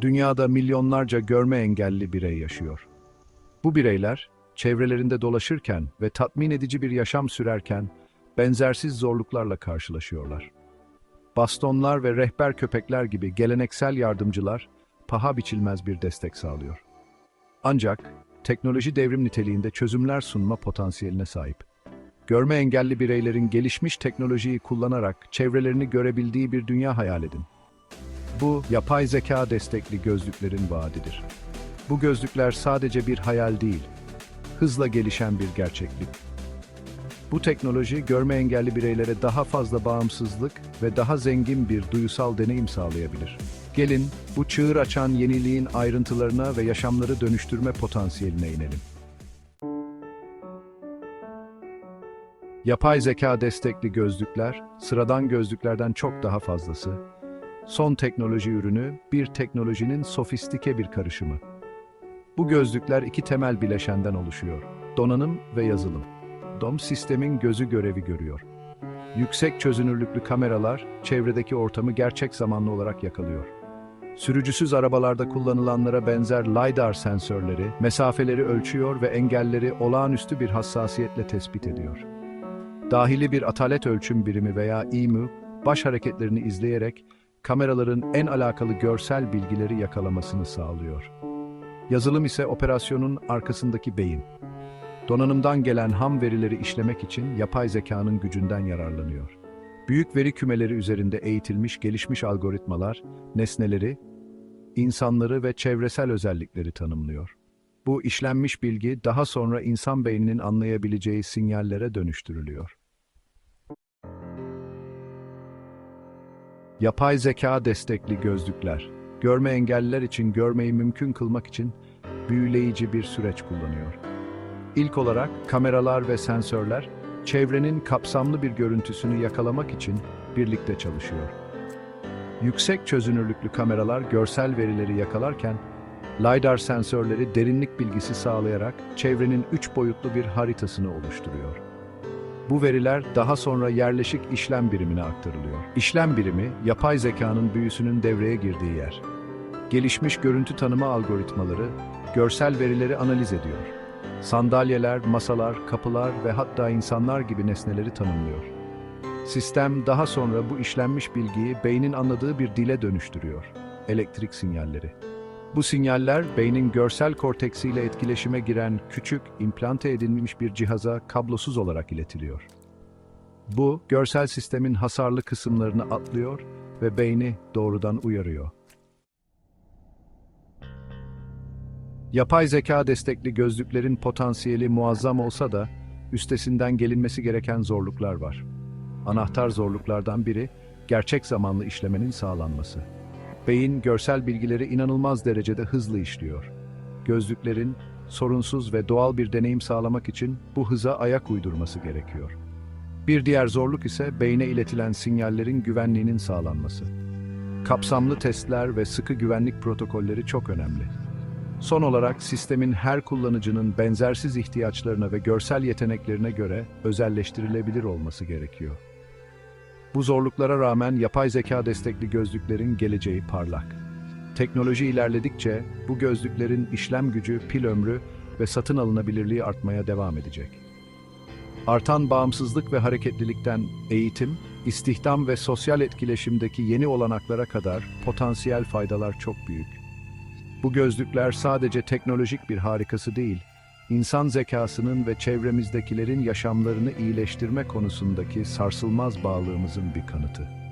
dünyada milyonlarca görme engelli birey yaşıyor. Bu bireyler, çevrelerinde dolaşırken ve tatmin edici bir yaşam sürerken benzersiz zorluklarla karşılaşıyorlar. Bastonlar ve rehber köpekler gibi geleneksel yardımcılar paha biçilmez bir destek sağlıyor. Ancak teknoloji devrim niteliğinde çözümler sunma potansiyeline sahip. Görme engelli bireylerin gelişmiş teknolojiyi kullanarak çevrelerini görebildiği bir dünya hayal edin. Bu, yapay zeka destekli gözlüklerin vaadidir. Bu gözlükler sadece bir hayal değil, hızla gelişen bir gerçeklik. Bu teknoloji görme engelli bireylere daha fazla bağımsızlık ve daha zengin bir duyusal deneyim sağlayabilir. Gelin bu çığır açan yeniliğin ayrıntılarına ve yaşamları dönüştürme potansiyeline inelim. Yapay zeka destekli gözlükler, sıradan gözlüklerden çok daha fazlası. Son teknoloji ürünü, bir teknolojinin sofistike bir karışımı. Bu gözlükler iki temel bileşenden oluşuyor. Donanım ve yazılım. DOM sistemin gözü görevi görüyor. Yüksek çözünürlüklü kameralar çevredeki ortamı gerçek zamanlı olarak yakalıyor. Sürücüsüz arabalarda kullanılanlara benzer LiDAR sensörleri mesafeleri ölçüyor ve engelleri olağanüstü bir hassasiyetle tespit ediyor. Dahili bir atalet ölçüm birimi veya IMU, baş hareketlerini izleyerek kameraların en alakalı görsel bilgileri yakalamasını sağlıyor. Yazılım ise operasyonun arkasındaki beyin. Donanımdan gelen ham verileri işlemek için yapay zekanın gücünden yararlanıyor. Büyük veri kümeleri üzerinde eğitilmiş gelişmiş algoritmalar, nesneleri, insanları ve çevresel özellikleri tanımlıyor. Bu işlenmiş bilgi daha sonra insan beyninin anlayabileceği sinyallere dönüştürülüyor. Yapay zeka destekli gözlükler, görme engelliler için görmeyi mümkün kılmak için büyüleyici bir süreç kullanıyor. İlk olarak kameralar ve sensörler çevrenin kapsamlı bir görüntüsünü yakalamak için birlikte çalışıyor. Yüksek çözünürlüklü kameralar görsel verileri yakalarken LiDAR sensörleri derinlik bilgisi sağlayarak çevrenin üç boyutlu bir haritasını oluşturuyor. Bu veriler daha sonra yerleşik işlem birimine aktarılıyor. İşlem birimi, yapay zekanın büyüsünün devreye girdiği yer. Gelişmiş görüntü tanıma algoritmaları, görsel verileri analiz ediyor. Sandalyeler, masalar, kapılar ve hatta insanlar gibi nesneleri tanımlıyor. Sistem daha sonra bu işlenmiş bilgiyi beynin anladığı bir dile dönüştürüyor. Elektrik sinyalleri. Bu sinyaller beynin görsel korteksiyle etkileşime giren küçük, implante edilmiş bir cihaza kablosuz olarak iletiliyor. Bu, görsel sistemin hasarlı kısımlarını atlıyor ve beyni doğrudan uyarıyor. Yapay zeka destekli gözlüklerin potansiyeli muazzam olsa da üstesinden gelinmesi gereken zorluklar var. Anahtar zorluklardan biri gerçek zamanlı işlemenin sağlanması. Beyin görsel bilgileri inanılmaz derecede hızlı işliyor. Gözlüklerin sorunsuz ve doğal bir deneyim sağlamak için bu hıza ayak uydurması gerekiyor. Bir diğer zorluk ise beyne iletilen sinyallerin güvenliğinin sağlanması. Kapsamlı testler ve sıkı güvenlik protokolleri çok önemli. Son olarak sistemin her kullanıcının benzersiz ihtiyaçlarına ve görsel yeteneklerine göre özelleştirilebilir olması gerekiyor. Bu zorluklara rağmen yapay zeka destekli gözlüklerin geleceği parlak. Teknoloji ilerledikçe bu gözlüklerin işlem gücü, pil ömrü ve satın alınabilirliği artmaya devam edecek. Artan bağımsızlık ve hareketlilikten eğitim, istihdam ve sosyal etkileşimdeki yeni olanaklara kadar potansiyel faydalar çok büyük. Bu gözlükler sadece teknolojik bir harikası değil, insan zekasının ve çevremizdekilerin yaşamlarını iyileştirme konusundaki sarsılmaz bağlılığımızın bir kanıtı.